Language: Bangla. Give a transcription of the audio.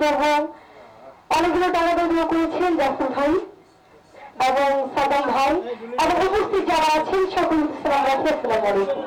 সহ অনেকগুলো টাকা দাবিও করেছেন জাসুল ভাই এবং সাদাম ভাই এবং উপস্থিত যারা আছেন, সকলকে সালাম রাখি আসসালামু আলাইকুম।